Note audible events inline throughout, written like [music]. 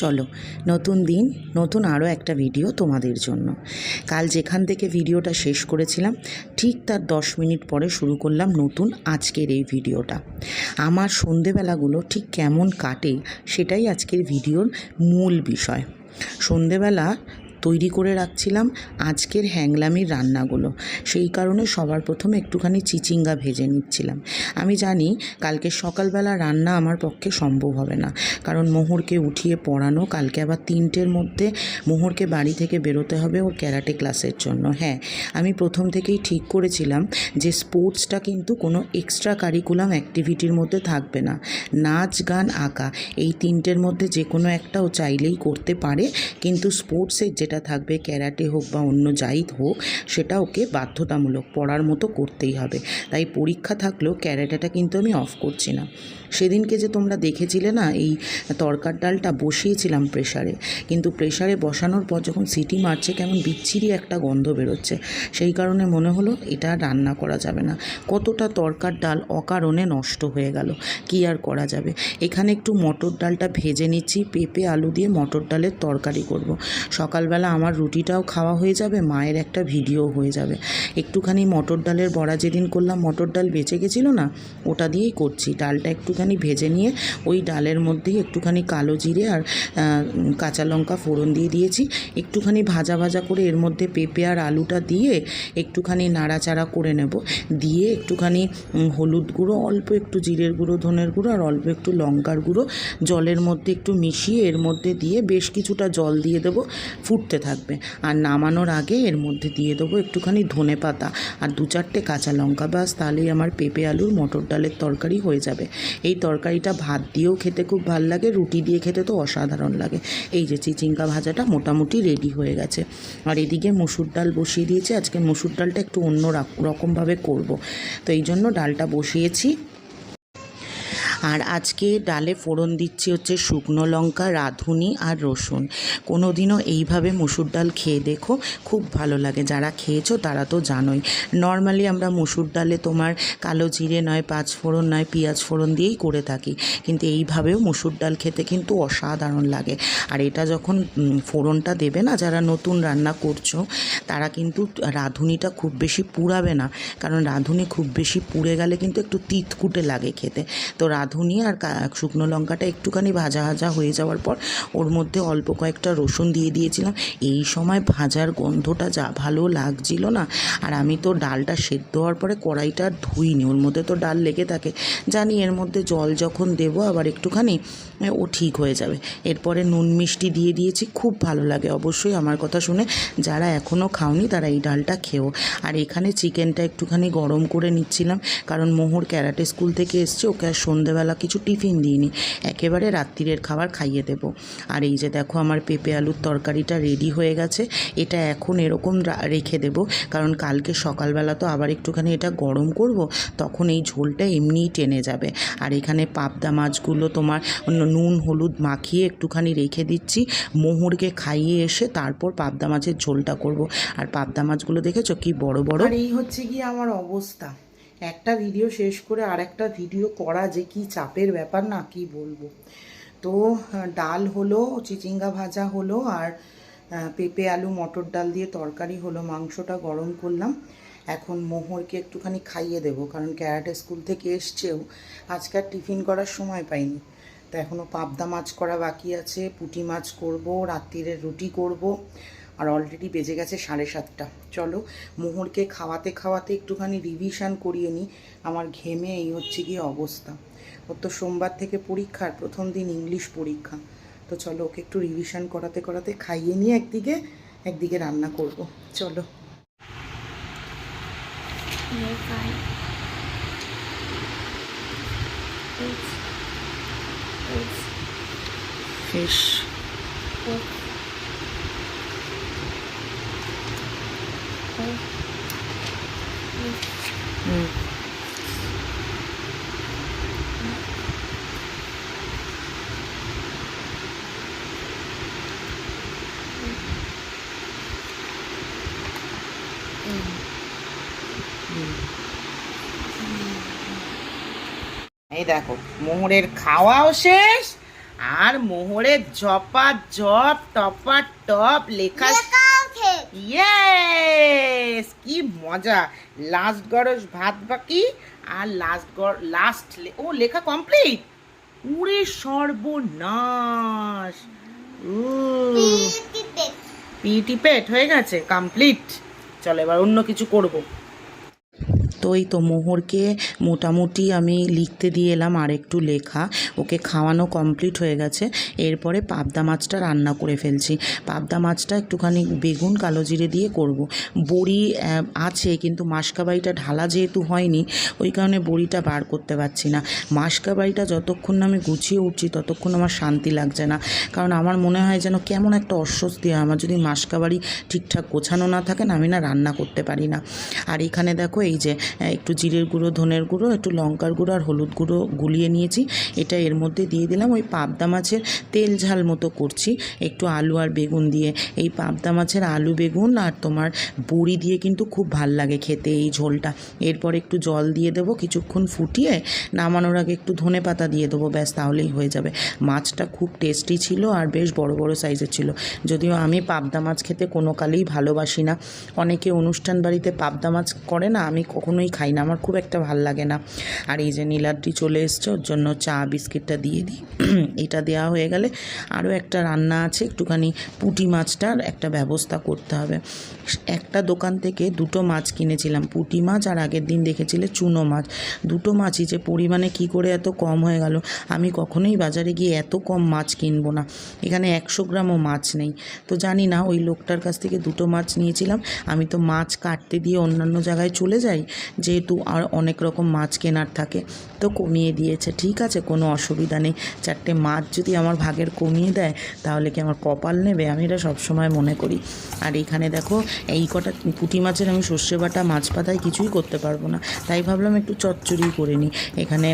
চলো, নতুন দিন, নতুন আরও একটা ভিডিও তোমাদের জন্য। কাল যেখান থেকে ভিডিওটা শেষ করেছিলাম, ঠিক তার দশ মিনিট পরে শুরু করলাম নতুন আজকের এই ভিডিওটা আমার সন্ধেবেলাগুলো ঠিক কেমন কাটে, সেটাই আজকের ভিডিওর মূল বিষয়। সন্ধেবেলা তৈরি করে রাখছিলাম আজকের হ্যাংলামির রান্নাগুলো। সেই কারণে সবার প্রথমে একটুখানি চিচিঙ্গা ভেজে নিচ্ছিলাম। আমি জানি কালকে সকালবেলা রান্না আমার পক্ষে সম্ভব হবে না। কারণ মোহরকে উঠিয়ে পড়ানো, কালকে আবার তিনটের মধ্যে মোহরকে বাড়ি থেকে বেরোতে হবে ওর ক্যারাটে ক্লাসের জন্য। হ্যাঁ আমি প্রথম থেকেই ঠিক করেছিলাম যে স্পোর্টসটা কিন্তু কোনো এক্সট্রা কারিকুলাম অ্যাক্টিভিটির মধ্যে থাকবে না। নাচ, গান, আঁকা, এই তিনটের মধ্যে যে কোনো একটা ও চাইলেই করতে পারে। কিন্তু স্পোর্টসের যেটা থাকবে, ক্যারাটে হোক বা অন্য যাই হোক, সেটা ওকে বাধ্যতামূলক পড়ার মতো করতেই হবে। তাই পরীক্ষা থাকলেও ক্যারাটেটা কিন্তু আমি অফ করছি না। সেদিনকে যে তোমরা দেখেছিলে না, এই তরকার ডালটা বসিয়েছিলাম প্রেশারে কিন্তু প্রেশারে বসানোর পর যখন সিটি মারছে, কেমন বিচ্ছিরি একটা গন্ধ বেরোচ্ছে। সেই কারণে মনে হলো, এটা রান্না করা যাবে না। কতটা তরকার ডাল অকারণে নষ্ট হয়ে গেল, কি আর করা যাবে? এখানে একটু মটর ডালটা ভেজে নিচ্ছি, পেঁপে, আলু দিয়ে মটর ডালের তরকারি করব। সকালবেলা আমার রুটিটাও খাওয়া হয়ে যাবে, মায়ের একটা ভিডিও হয়ে যাবে। একটুখানি মটর ডালের বড়া যেদিন করলাম, মটর ডাল বেঁচে গেছিল না, ওটা দিয়েই করছি। ডালটা একটুখানি ভেজে নিয়ে ওই ডালের মধ্যেই একটুখানি কালো জিরে আর কাঁচা লঙ্কা ফোড়ন দিয়ে দিয়েছি। একটুখানি ভাজা ভাজা করে এর মধ্যে পেঁপে আর আলুটা দিয়ে একটুখানি নাড়াচাড়া করে নেব। দিয়ে একটুখানি হলুদ গুঁড়ো, অল্প একটু জিরের গুঁড়ো, ধনের গুঁড়ো আর অল্প একটু লঙ্কার গুঁড়ো জলের মধ্যে একটু মিশিয়ে এর মধ্যে দিয়ে বেশ কিছুটা জল দিয়ে দেবো, ফুটতে থাকবে। আর নামানোর আগে এর মধ্যে দিয়ে দেবো একটুখানি ধনে পাতা। আর দু চারটে কাঁচা লঙ্কা বাস তাহলেই আমার পেঁপে আলুর মটর ডালের তরকারি হয়ে যাবে। এই তরকারিটা ভাত দিয়েও খেতে খুব ভালো লাগে, রুটি দিয়ে খেতে তো অসাধারণ লাগে। এই যে চিচিঙ্গা ভাজাটা মোটামুটি রেডি হয়ে গেছে। আর এদিকে মুসুর ডাল বসিয়ে দিয়েছি, আজকে মুসুর ডালটা একটু অন্য রকমভাবে করব। তো এই জন্য ডালটা বসিয়েছি। আর আজকে ডালে ফোড়ন দিচ্ছি হচ্ছে শুকনো লঙ্কা, রাঁধুনি আর রসুন। কোনো দিনও এইভাবে মুসুর ডাল খেয়ে দেখো, খুব ভালো লাগে। যারা খেয়েছো তারা তো জানোই। নর্মালি আমরা মুসুর ডালে তোমার কালো জিরে নয়, পাঁচ ফোড়ন নয়, পেঁয়াজ ফোড়ন দিয়েই করে থাকি। কিন্তু এইভাবেও মুসুর ডাল খেতে কিন্তু অসাধারণ লাগে। আর এটা যখন ফোড়নটা দেবে না, যারা নতুন রান্না করছ, তারা কিন্তু রাঁধুনিটা খুব বেশি পুড়াবে না। কারণ রাঁধুনি খুব বেশি পুড়ে গেলে কিন্তু একটু তিতকুটে লাগে খেতে। তো রাঁধুনি আর শুকনো লঙ্কাটা একটুখানি ভাজা ভাজা হয়ে যাওয়ার পর ওর মধ্যে অল্প কয়েকটা রসুন দিয়ে দিয়েছিলাম। এই সময় ভাজার গন্ধটা যা ভালো লাগছিল না। আর আমি তো ডালটা সেদ্ধ হওয়ার পরে কড়াইটা ধুইনি। ওর মধ্যে তো ডাল লেগে থাকে। জানি এর মধ্যে জল যখন দেবো আবার একটুখানি ও ঠিক হয়ে যাবে। এরপরে নুন মিষ্টি দিয়ে দিয়েছি। খুব ভালো লাগে অবশ্যই আমার কথা শুনে। যারা এখনও খাওনি তারা এই ডালটা খেও। আর এখানে চিকেনটা একটুখানি গরম করে নিচ্ছিলাম। কারণ মোহর ক্যারাটে স্কুল থেকে এসছে। ওকে আর সন্ধেবেলা কিছু টিফিন দিইনি। একেবারে রাত্রিরের খাবার খাইয়ে দেব। আর এই যে দেখো আমার পেঁপে আলুর তরকারিটা রেডি হয়ে গেছে। এটা এখন এরকম রেখে দেব। কারণ কালকে সকালবেলা তো আবার একটুখানি এটা গরম করব, তখন এই ঝোলটা এমনিই টেনে যাবে। আর এখানে পাবদা মাছগুলো তোমার নুন, হলুদ মাখিয়ে একটুখানি রেখে দিচ্ছি। মোহরকে খাইয়ে এসে তারপর পাবদা মাছের ঝোলটা করব। আর পাবদা মাছগুলো দেখেছ কি বড় বড়? আর এই হচ্ছে কি আমার অবস্থা। একটা ভিডিও শেষ করে আর একটা ভিডিও করা যে কি চাপের ব্যাপার না, কি বলব? তো ডাল হলো, চিচিঙ্গা ভাজা হলো আর পেঁপে, আলু, মটর ডাল দিয়ে তরকারি হলো, মাংসটা গরম করলাম। এখন মোহরকে একটুখানি খাইয়ে দেবো, কারণ ক্যারাটে স্কুল থেকে এসছেও। আজকে টিফিন করার সময় পাইনি। তো এখনও পাবদা মাছ করা বাকি আছে, পুঁটি মাছ করব রাত্রিরের রুটি করব। আর অলরেডি বেজে গেছে সাড়ে সাতটা। চলো মোহরকে খাওয়াতে খাওয়াতে একটুখানি রিভিশন করিয়ে নিই। আমার ঘেমে এই হচ্ছে গিয়ে অবস্থা। ওর তো সোমবার থেকে পরীক্ষার প্রথম দিন ইংলিশ পরীক্ষা। তো চলো ওকে একটু রিভিশন করাতে করাতে খাইয়ে নিয়ে একদিকে একদিকে রান্না করব। চলো. ফিশ দেখো মোহরের খাওয়াও শেষ আর মোহরের জপা জপ টপা টপ লেখা ইয়েস কি মজা। লাস্ট গরজ ভাত বাকি আর লাস্ট গর লাস্ট ও লেখা কমপ্লিট উড়ে সর্বনাশ। পিটি পেট। হয়ে গেছে কমপ্লিট চলো এবার অন্য কিছু করব। এই তো মোহরকে মোটামুটি আমি লিখতে দিয়ে এলাম আর একটু লেখা। ওকে খাওয়ানো কমপ্লিট হয়ে গেছে। এরপরে পাবদা মাছটা রান্না করে ফেলছি। পাবদা মাছটা একটুখানি বেগুন, কালো জিরে দিয়ে করব। বড়ি আছে কিন্তু মাসকাবাড়িটা ঢালা যেহেতু হয়নি, ওই কারণে বড়িটা বার করতে পারছি না। মাসকাবাড়িটা যতক্ষণ না আমি গুছিয়ে উঠছি, ততক্ষণ আমার শান্তি লাগছে না। কারণ আমার মনে হয় যেন কেমন একটা অস্বস্তি হয়। আমার যদি মাসকাবাড়ি ঠিকঠাক গোছানো না থাকে না, আমি না রান্না করতে পারি না। আর এখানে দেখো, এই যে একটু জিরের গুঁড়ো, ধনের গুঁড়ো, একটু লঙ্কার গুঁড়ো আর হলুদ গুঁড়ো গুলিয়ে নিয়েছি। এটা এর মধ্যে দিয়ে দিলাম। ওই পাবদা মাছের তেল ঝাল মতো করছি। একটু আলু আর বেগুন দিয়ে। এই পাবদা মাছের আলু, বেগুন আর তোমার বড়ি দিয়ে কিন্তু খুব ভালো লাগে খেতে এই ঝোলটা। এরপর একটু জল দিয়ে দেবো, কিছুক্ষণ ফুটিয়ে নামানোর আগে একটু ধনে পাতা দিয়ে দেবো, ব্যাস তাহলেই হয়ে যাবে। মাছটা খুব টেস্টি ছিল আর বেশ বড় বড় সাইজের ছিল। যদিও আমি পাবদা মাছ খেতে কোনো কালেই ভালোবাসি না। অনেকে অনুষ্ঠান বাড়িতে পাবদা মাছ করে না, আমি কখনোই খাই না, আমার খুব একটা ভালো লাগে না। আর এই যে নীলাদ্রি চলে এসছে, ওর জন্য চা, বিস্কিটটা দিয়ে দিই। [clears throat] এটা দেওয়া হয়ে গেলে আরও একটা রান্না আছে, একটুখানি পুঁটি মাছটার একটা ব্যবস্থা করতে হবে। একটা দোকান থেকে দুটো মাছ কিনেছিলাম, পুঁটি মাছ আর আগের দিন দেখেছিলে চুনো মাছ। দুটো মাছই যে পরিমাণে কি করে এত কম হয়ে গেল, আমি কখনোই বাজারে গিয়ে এত কম মাছ কিনবো না। এখানে একশো গ্রামও মাছ নেই। তো জানি না, ওই লোকটার কাছ থেকে দুটো মাছ নিয়েছিলাম, আমি তো মাছ কাটতে দিয়ে অন্যান্য জায়গায় চলে যাই যেহেতু আর অনেক রকম মাছ কেনার থাকে, তো কমিয়ে দিয়েছে। ঠিক আছে, কোনো অসুবিধা নেই। চারটে মাছ যদি আমার ভাগের কমিয়ে দেয়, তাহলে কি আমার কপাল নেবে? আমি এটা সবসময় মনে করি। আর এখানে দেখো, এই কটা পুঁটি মাছের আমি সর্ষে বাটা, মাছ পাতায় কিছুই করতে পারব না। তাই ভাবলাম একটু চচ্চড়ি করে নিই। এখানে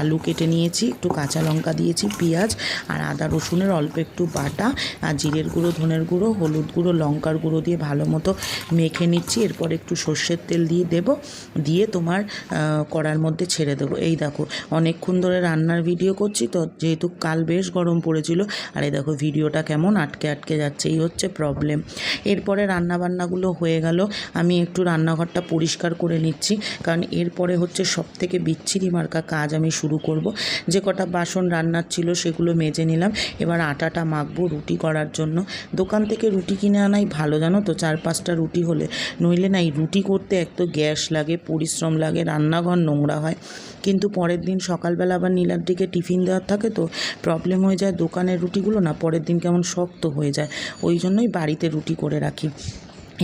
আলু কেটে নিয়েছি, একটু কাঁচা লঙ্কা দিয়েছি, পেঁয়াজ আর আদা রসুনের অল্প একটু বাটা আর জিরের গুঁড়ো, ধনের গুঁড়ো, হলুদ গুঁড়ো, লঙ্কার গুঁড়ো দিয়ে ভালো মতো মেখে নিচ্ছি। এরপর একটু সর্ষের তেল দিয়ে দেব। দিয়ে তোমার কড়ার মধ্যে ছেড়ে দেবো। এই দেখো, অনেকক্ষণ ধরে রান্নার ভিডিও করছি তো, যেহেতু কাল বেশ গরম পড়েছিল। আর এই দেখো, ভিডিওটা কেমন আটকে আটকে যাচ্ছে, এই হচ্ছে প্রবলেম এরপরে রান্নাবান্নাগুলো হয়ে গেল। আমি একটু রান্নাঘরটা পরিষ্কার করে নিচ্ছি, কারণ এরপরে হচ্ছে সব থেকে বিচ্ছিরি মার্কা কাজ আমি শুরু করব। যে কটা বাসন রান্নার ছিল সেগুলো মেজে নিলাম। এবার আটাটা মাখবো রুটি করার জন্য। দোকান থেকে রুটি কিনে আনাই ভালো, জানো তো? চার পাঁচটা রুটি হলে, নইলে না এই রুটি করতে এক তো গ্যাস লাগে। পরিশ্রম লাগে, রান্নাঘর নোংরা হয়। কিন্তু পরের দিন সকালবেলা আবার নীলার দিকে টিফিন দেওয়ার থাকে তো প্রবলেম হয়ে যায় দোকানের রুটিগুলো না পরের দিন কেমন শক্ত হয়ে যায়। ওই জন্যই বাড়িতে রুটি করে রাখি।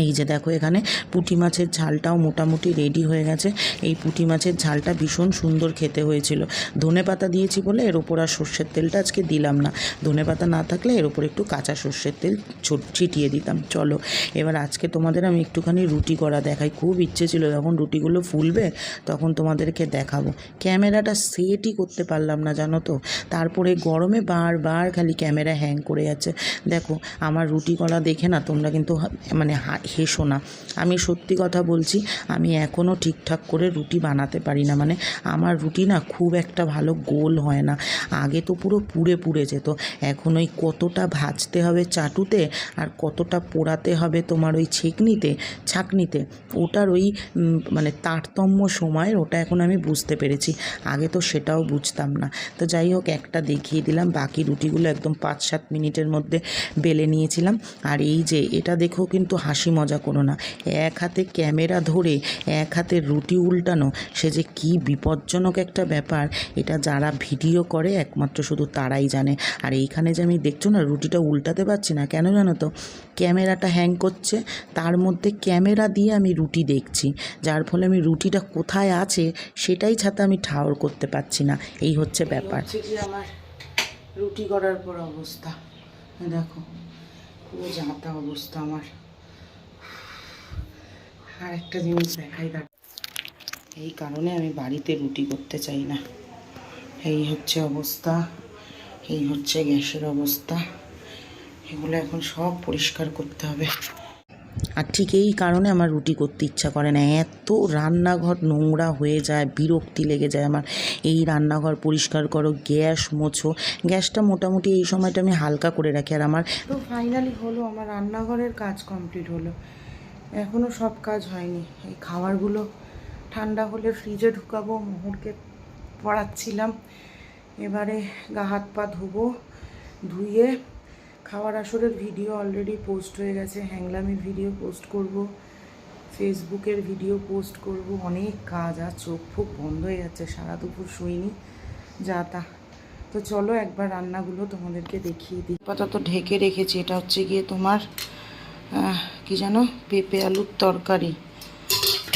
এই যে দেখো এখানে পুঁটি মাছের ঝালটাও মোটামুটি রেডি হয়ে গেছে। এই পুঁটি মাছের ঝালটা ভীষণ সুন্দর খেতে হয়েছিল। ধনে পাতা দিয়েছি বলে এর ওপর আর সর্ষের তেলটা আজকে দিলাম না। ধনে পাতা না থাকলে এর ওপর একটু কাঁচা সর্ষের তেল ছিটিয়ে দিতাম। চলো, এবার আজকে তোমাদের আমি একটুখানি রুটি করা দেখাই। খুব ইচ্ছে ছিল যখন রুটিগুলো ফুলবে তখন তোমাদেরকে দেখাবো। ক্যামেরাটা সেটই করতে পারলাম না, জানো তো? তারপরে গরমে বারবার খালি ক্যামেরা হ্যাং করে যাচ্ছে দেখো, আমার রুটি করা দেখে না তোমরা কিন্তু মানে হেসো না। আমি সত্যি কথা বলছি, আমি এখনও ঠিকঠাক করে রুটি বানাতে পারি না। মানে আমার রুটি না খুব একটা ভালো গোল হয় না। আগে তো পুরো পুড়ে পুড়ে যেত। এখন ওই কতটা ভাজতে হবে চাটুতে আর কতটা পোড়াতে হবে তোমার ওই ছেঁকনিতে, ছাঁকনিতে, ওটার ওই মানে তারতম্য সময়ের ওটা এখন আমি বুঝতে পেরেছি। আগে তো সেটাও বুঝতাম না। তো যাই হোক, একটা দেখিয়ে দিলাম। বাকি রুটিগুলো একদম পাঁচ সাত মিনিটের মধ্যে বেলে নিয়েছিলাম। আর এই যে, এটা দেখো কিন্তু হাসি মজা করো না। এক হাতে ক্যামেরা ধরে, এক হাতে রুটি উল্টানো, সে যে কী বিপজ্জনক একটা ব্যাপার। এটা যারা ভিডিও করে, একমাত্র শুধু তারাই জানে। আর এইখানে যে আমি দেখছ না, রুটিটা উল্টাতে পারছি না, কেন জানো তো? ক্যামেরাটা হ্যাং করছে, তার মধ্যে ক্যামেরা দিয়ে আমি রুটি দেখছি। যার ফলে আমি রুটিটা কোথায় আছে, সেটাই ছাতা আমি ঠাওর করতে পারছি না। এই হচ্ছে ব্যাপার। আমার রুটি করার পর অবস্থা। দেখো, পুরো জাঁতা অবস্থা আমার। আর একটা জিনিস দেখাই দেখ। এই কারণে আমি বাড়িতে রুটি করতে চাই না। এই হচ্ছে অবস্থা, এই হচ্ছে গ্যাসের অবস্থা। এগুলো এখন সব পরিষ্কার করতে হবে। আর ঠিক এই কারণে আমার রুটি করতে ইচ্ছা করে না। এত রান্নাঘর নোংরা হয়ে যায়, বিরক্তি লেগে যায় আমার। এই রান্নাঘর পরিষ্কার করো, গ্যাস মোছো। গ্যাসটা মোটামুটি এই সময়টা আমি হালকা করে রাখি। আর আমার তো ফাইনালি হলো, আমার রান্নাঘরের কাজ কমপ্লিট হলো। এখনও সব কাজ হয়নি। এই খাবারগুলো ঠান্ডা হলে ফ্রিজে ঢুকাবো মোহরকে পড়াচ্ছিলাম। এবারে গা হাত পা ধোবো, ধুয়ে খাওয়ার আসরের ভিডিও অলরেডি পোস্ট হয়ে গেছে। হ্যাংলামির ভিডিও পোস্ট করব ফেসবুকের ভিডিও পোস্ট করব। অনেক কাজ, আর চোখ ফুক বন্ধ হয়ে যাচ্ছে। সারা দুপুর শুইনি, যা তা। তো চলো একবার রান্নাগুলো তোমাদেরকে দেখিয়ে দিই। আপাতত ঢেকে রেখেছি, এটা হচ্ছে গিয়ে তোমার কি যেন পেঁপে আলুর তরকারি।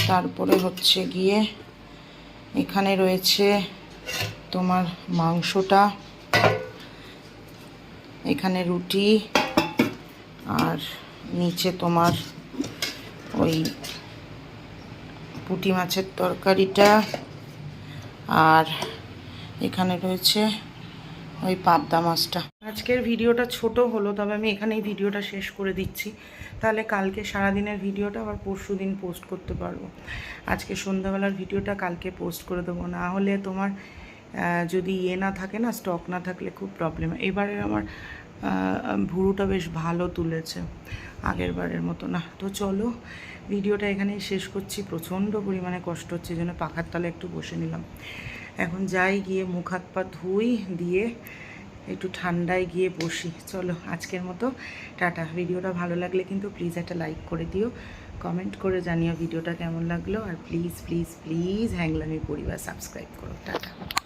তারপরে হচ্ছে গিয়ে এখানে রয়েছে তোমার মাংসটা, এখানে রুটি, আর নিচে তোমার ওই পুঁটি মাছের তরকারিটা, আর এখানে রয়েছে ওই পাবদা মাছটা। আজকের ভিডিওটা ছোট হলো, তবে আমি এখানেই ভিডিওটা শেষ করে দিচ্ছি। তাহলে কালকে সারাদিনের ভিডিওটা আবার পরশু দিন পোস্ট করতে পারব। আজকে সন্ধ্যাবেলার ভিডিওটা কালকে পোস্ট করে দেবো। না হলে তোমার যদি ইয়ে না থাকে না স্টক না থাকলে খুব প্রবলেম এবারে আমার ভুরুটা বেশ ভালো তুলেছে, আগের বারের মতো না। তো চলো, ভিডিওটা এখানেই শেষ করছি। প্রচণ্ড পরিমাণে কষ্ট হচ্ছে, এই জন্য পাখার তলে একটু বসে নিলাম। এখন যাই গিয়ে মুখ হাত পা ধুই, দিয়ে একটু ঠান্ডায় গিয়ে বসি। চলো, আজকের মতো। টাটা। ভিডিওটা ভালো লাগলে কিন্তু প্লিজ একটা লাইক করে দিও। কমেন্ট করে জানিও ভিডিওটা কেমন লাগল। আর প্লিজ প্লিজ প্লিজ হ্যাংলামি পরিবার সাবস্ক্রাইব করো। টাটা।